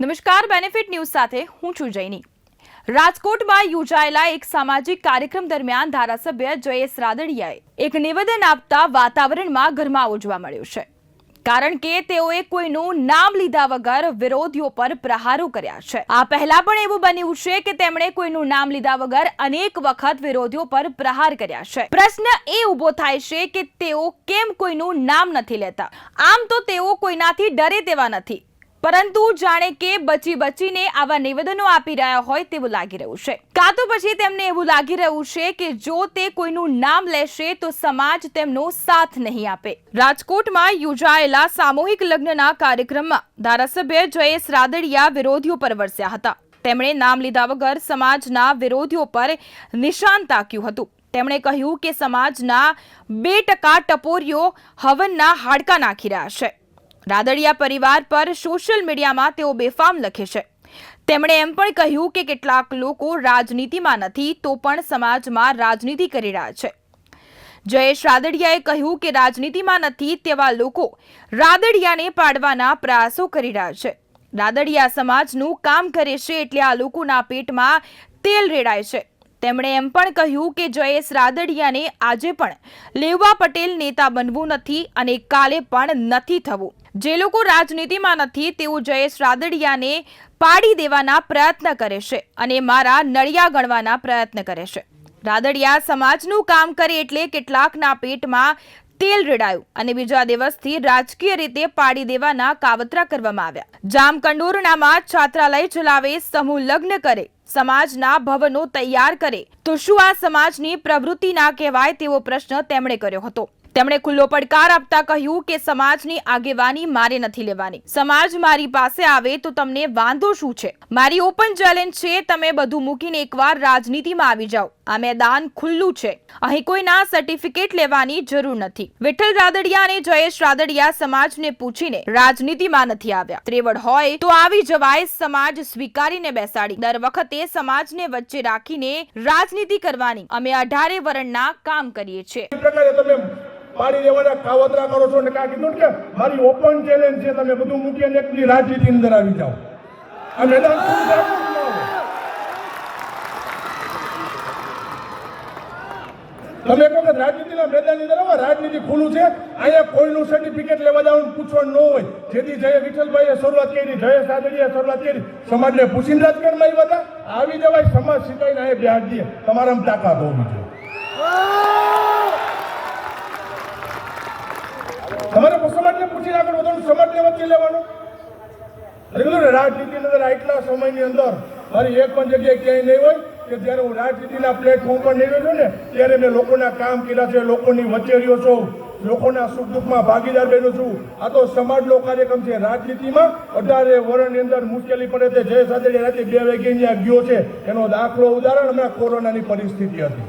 નમસ્કાર benefit news સાથે હું છું જૈની. રાજકોટમાં યોજાયેલા એક સામાજિક કાર્યક્રમ દરમિયાન ધારાસભ્ય જયેશ રાદડિયાએ એક નિવેદન આપતા વાતાવરણમાં ગરમાવો જોવા મળ્યો છે. કારણ કે તેઓએ કોઈનું નામ લીધા વગર વિરોધીઓ પર પ્રહારો કર્યા છે. આ પહેલા પણ એવું બન્યું છે કે તેમણે કોઈનું નામ લીધા વગર અનેક વખત વિરોધીઓ પર પ્રહાર કર્યા છે. પ્રશ્ન એ ઊભો થાય છે કે તેઓ કેમ કોઈનું નામ નથી લેતા? આમ તો તેઓ કોઈનાથી ડરે તેવા નથી. પરંતુ જાણે કે બચી બચીને આવા નિવેદનો આપી રહ્યા હોય તેવું લાગી રહ્યું છે. કાં તો પછી તેમને એવું લાગી રહ્યું છે કે જો તે કોઈનું નામ લેશે તો સમાજ તેમનો સાથ નહીં આપે. રાજકોટમાં યોજાયેલા સામૂહિક લગ્નના કાર્યક્રમમાં ધારાસભ્ય જયેશ રાદડિયા વિરોધીઓ પર વરસ્યા હતા. તેમણે નામ લીધા વગર સમાજના વિરોધીઓ પર નિશાન તાક્યું હતું. તેમણે કહ્યું કે સમાજના બે ટકા ટપોરીઓ હવનના હાડકા નાખી રહ્યા છે. રાદડિયા પરિવાર પર સોશિયલ મીડિયામાં તેઓ બેફામ લખે છે. તેમણે એમ પણ કહ્યું કે કેટલાક લોકો રાજનીતિમાં નથી, તો પણ સમાજમાં રાજનીતિ કરી રહ્યા છે. જયેશ રાદડિયાએ કહ્યું કે રાજનીતિમાં નથી તેવા લોકો રાદડિયાને પાડવાના પ્રયાસો કરી રહ્યા છે. રાદડિયા સમાજનું કામ કરે છે એટલે આ લોકોના પેટમાં તેલ રેડાય છે. તેમણે એમ પણ કહ્યું કે જયેશ રાદડિયાને આજે પણ લેવા પટેલ નેતા બનવું નથી અને કાલે પણ નથી થવું. જે લોકો રાજનીતિમાં નથી, તેઓ જયેશ રાદડિયાને પાડી દેવાના પ્રયત્ન કરે છે અને મારા નળિયા ગણવાના પ્રયત્ન કરે છે. રાદડિયા સમાજનું કામ કરે એટલે કેટલાકના પેટમાં તેલ રેડાયું અને બીજા દિવસથી રાજકીય રીતે પાડી દેવાના કાવતરા કરવામાં આવ્યા. જામકંડોરણામાં છાત્રાલય ચલાવે સમૂહ લગ્ન કરે, સમાજના ભવનો તૈયાર કરે. તો શું આ સમાજની પ્રવૃત્તિ ના કહેવાય તેવો પ્રશ્ન તેમણે કર્યો હતો? તેમણે ખુલ્લો પડકાર આપતા કહ્યું કે સમાજની આગેવાની મારે નથી લેવાની. સમાજ મારી પાસે આવે તો તમને વાંધો શું છે? મારી ઓપન ચેલેન્જ છે, તમે બધું મૂકીને એકવાર રાજનીતિમાં આવી જાઓ. આ મેદાન ખુલ્લું છે. અહીં કોઈના સર્ટિફિકેટ લેવાની જરૂર નથી. વિઠ્ઠલ રાદડિયા અને જયેશ રાદડિયા સમાજને પૂછીને રાજનીતિમાં નથી આવ્યા. ત્રેવડ હોય તો આવી જવાય સમાજ સ્વીકારીને બેસાડી. દર વખતે સમાજને વચ્ચે રાખીને રાજનીતિ કરવાની અમે અઢારે વરણના કામ કરીએ છીએ. પાડી દેવાના કાવતરા કરો છો ને કાં કીધું કે મારી ઓપન ચેલેન્જ છે, તમે બધું મૂકી અને એકલી રાજનીતિ અંદર આવી જાઓ. આ મેદાન. તમે કહો કે રાજનીતિના મેદાનની અંદર રાજનીતિ ખુલ્લું છે, અહીંયા કોઈનું સર્ટિફિકેટ લેવા જવાનું પૂછવાનું ન હોય. જેથી જય વિઠ્ઠલભાઈએ શરૂઆત કરી, જય સાદડીએ શરૂઆત કરી. સમાજને પૂછીને રાજકારણમાં આવ્યા હતા. આવી જવાય, સમાજ શીખાઈને અહીંયા બેહાડ દે. તમારામાં તાકાત હોવી જોઈએ તમારે સમાજને પૂછીને આગળ વધવાનું સમાજને વચ્ચે લેવાનું? રાજનીતિની અંદર આટલા સમયની અંદર મારી એક પણ જગ્યાએ ક્યાંય નહીં હોય કે જ્યારે હું રાજનીતિના પ્લેટફોર્મ પર નીકળ્યો છું ને, ત્યારે મેં લોકોના કામ કર્યા છે, લોકોની વચ્ચે રહ્યો છું, લોકોના સુખ દુઃખમાં ભાગીદાર બન્યો છું. આ તો સમાજનો કાર્યક્રમ છે. રાજનીતિમાં અઢારે વર્ષની અંદર મુશ્કેલી પડે તે જય સાથે રાતે બે વાગે ત્યાં ગયો છે. એનો દાખલો ઉદાહરણ હમણાં કોરોનાની પરિસ્થિતિ હતી.